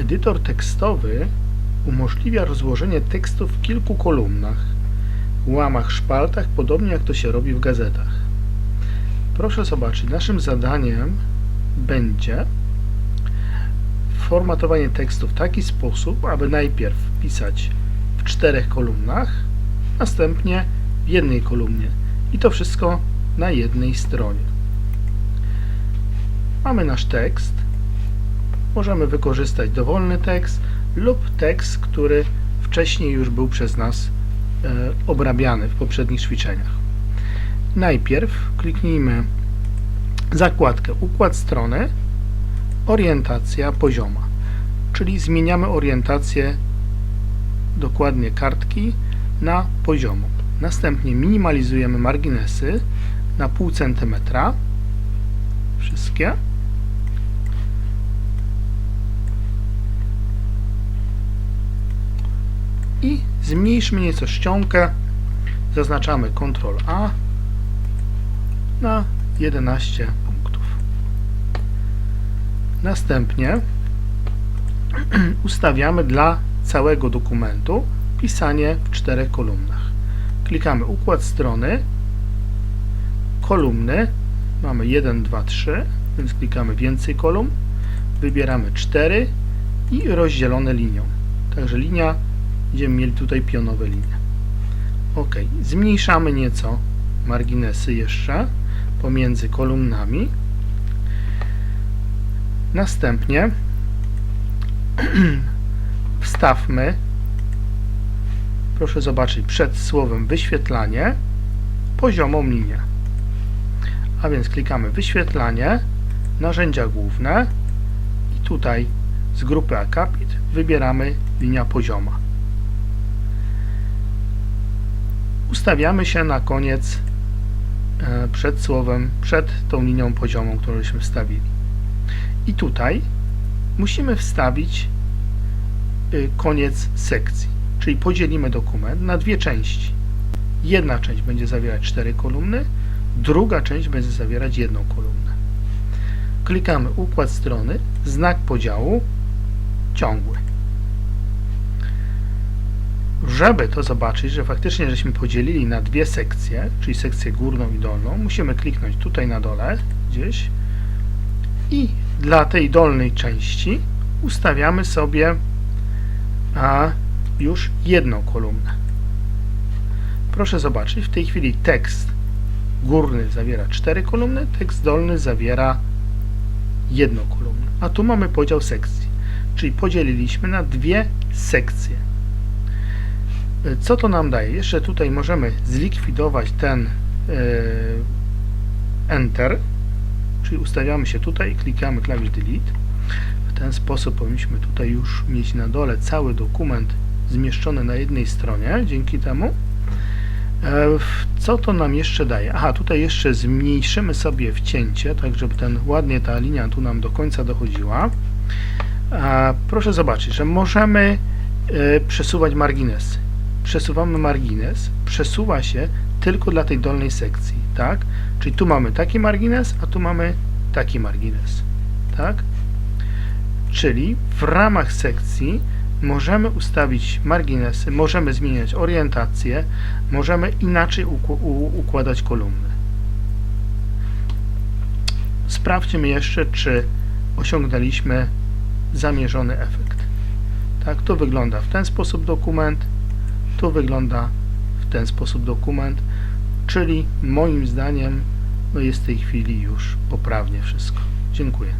Edytor tekstowy umożliwia rozłożenie tekstu w kilku kolumnach, łamach, szpaltach, podobnie jak to się robi w gazetach. Proszę zobaczyć, naszym zadaniem będzie formatowanie tekstu w taki sposób, aby najpierw pisać w czterech kolumnach, następnie w jednej kolumnie i to wszystko na jednej stronie. Mamy nasz tekst. Możemy wykorzystać dowolny tekst lub tekst, który wcześniej już był przez nas e, obrabiany w poprzednich ćwiczeniach. Najpierw kliknijmy zakładkę Układ strony, orientacja pozioma, czyli zmieniamy orientację dokładnie kartki na poziomą. Następnie minimalizujemy marginesy na pół centymetra, wszystkie. I zmniejszmy nieco ściągę, zaznaczamy Ctrl A na 11 punktów. Następnie ustawiamy dla całego dokumentu pisanie w czterech kolumnach. Klikamy układ strony, kolumny, mamy 1, 2, 3, więc klikamy więcej kolumn, wybieramy 4 i rozdzielone linią. Także linia, będziemy mieli tutaj pionowe linie. ok, zmniejszamy nieco marginesy jeszcze pomiędzy kolumnami. Następnie wstawmy, proszę zobaczyć, przed słowem wyświetlanie poziomą linię. A więc klikamy wyświetlanie, narzędzia główne i tutaj z grupy akapit wybieramy linia pozioma. Ustawiamy się na koniec e, przed słowem, przed tą linią poziomą, którą żeśmy wstawili. I tutaj musimy wstawić y, koniec sekcji, czyli podzielimy dokument na dwie części. Jedna część będzie zawierać cztery kolumny, druga część będzie zawierać jedną kolumnę. Klikamy układ strony, znak podziału, ciągły. Żeby to zobaczyć, że faktycznie żeśmy podzielili na dwie sekcje, czyli sekcję górną i dolną, musimy kliknąć tutaj na dole, gdzieś i dla tej dolnej części ustawiamy sobie a, już jedną kolumnę. Proszę zobaczyć, w tej chwili tekst górny zawiera cztery kolumny, tekst dolny zawiera jedną kolumnę. A tu mamy podział sekcji, czyli podzieliliśmy na dwie sekcje. Co to nam daje? Jeszcze tutaj możemy zlikwidować ten yy, Enter, czyli ustawiamy się tutaj i klikamy klawisz Delete. W ten sposób powinniśmy tutaj już mieć na dole cały dokument zmieszczony na jednej stronie, dzięki temu. E, Co to nam jeszcze daje? Aha, tutaj jeszcze zmniejszymy sobie wcięcie, tak żeby ten, ładnie ta linia tu nam do końca dochodziła. A, Proszę zobaczyć, że możemy e, przesuwać marginesy. Przesuwamy margines, przesuwa się tylko dla tej dolnej sekcji, tak? Czyli tu mamy taki margines, a tu mamy taki margines, tak? Czyli w ramach sekcji możemy ustawić marginesy, możemy zmieniać orientację, możemy inaczej układać kolumny. Sprawdźmy jeszcze, czy osiągnęliśmy zamierzony efekt. Tak, tu wygląda w ten sposób dokument, tu wygląda w ten sposób dokument, czyli moim zdaniem no jest w tej chwili już poprawnie wszystko. Dziękuję.